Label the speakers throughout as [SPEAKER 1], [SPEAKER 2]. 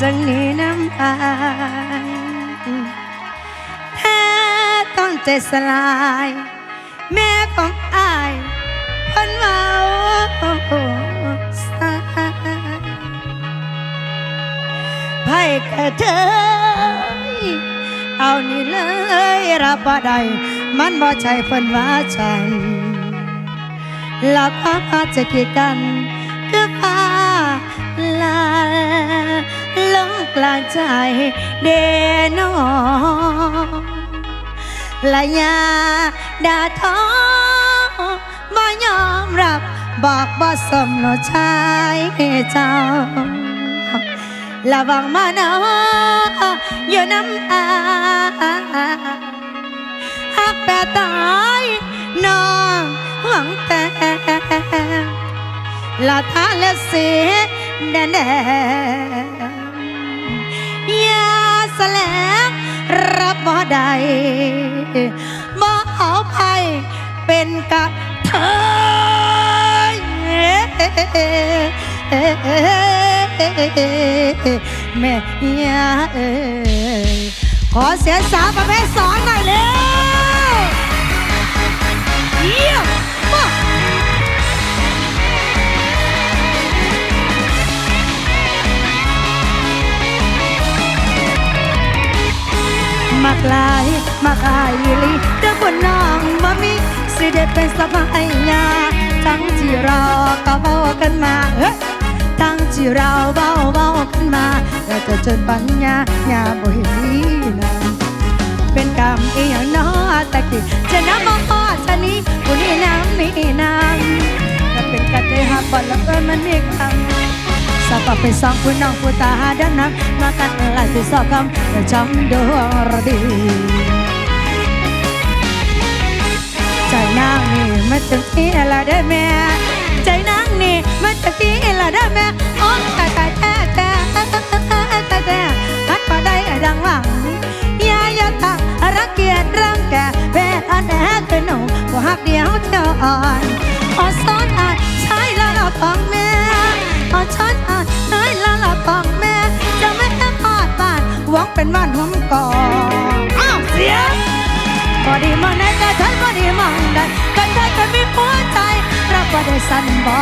[SPEAKER 1] จังนี้น้ำอายแท้ต้องใจสลาย แม่ของอายคนมาสายไพ่กระเทยเอานี่เลยรับบ่ได้มันบ่ใช่เพิ่นว่าใจหลับความอาจจะกีดกันคือฟ้า ใจเดนอละยาดาท้อบ่ยอมรับบอกบ่สมรสชายเจ้าระวังมานาอยู่น้ำอาหักแปตายน้องหวังแต่ลาทาและเสียแดน รับบ่ได้บ่เอาไปเป็นกะเทยแม่ยาเอ้ยขอเสียงสาวประเภทสองหน่อยเร็วเยี่ยม หลายมักอายอีลีเด้อบุญน้องบ่มีสิได้เป็นสะพายยาทั้งที่รอก็เว้ากันมาเฮ้ยตั้งที่เราเบาเบาขึ้นมาแต่จะจนปัญญาญาบ่เห็นดีนะเป็นกรรมอีหยังน้อแต่กี่จะน้ำบ่พอชะนี้ผู้นี้น้ำมีน้ำก็เป็นกันได้หักบ่ละเอินมันมีคำ สอบก็เป็นสองผู้น้องผู้ตาด้านน้ำมากันหลายที่สอบคำแต่จำดวงรดีใจนางนี่มันจังที่ละได้แม่ใจนางนี่มันจังที่ละได้แม่โอ้ตายตายแต่แต่แต่แต่แต่ฮัดมาได้ดังหวังยายาตักรักเกียรติรังแกแพ้อันแอคือหนูก็หักเดียวเท่าอ่อนอ่อนซ้อนอ่าน ได้สั่นบอ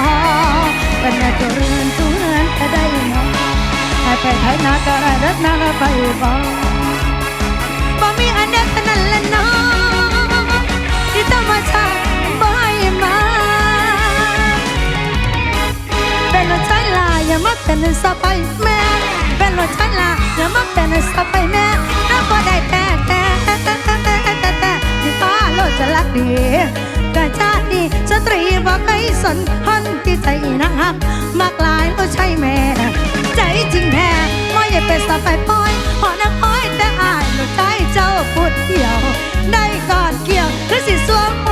[SPEAKER 1] กเป็นแม่ตัวเรือนตัวเรือนก็ได้หมองให้ไปไทยนาก็ได้รักนาก็ไปบอกบ่มีอันเด็ดนั่นแหละน้องที่ต้องมาชาบ่ให้มาเป็นรถใช้ลาอย่ามาเป็นสะไปแม่เป็นรถใช้ลาอย่ามาเป็นสะไปแม่ ฟ้าโลดจะรักดีกะชาดีสตรีบอกให้สนหันที่ใจนักหักมากลายก็ใช่แม่ ใจจริงแท้ไม่อยากเป็นสะไปปอยหอนักอ้อยแต่อายหนูใจเจ้าพูดเดียว ได้ก่อนเกี่ยวหรือสิสวม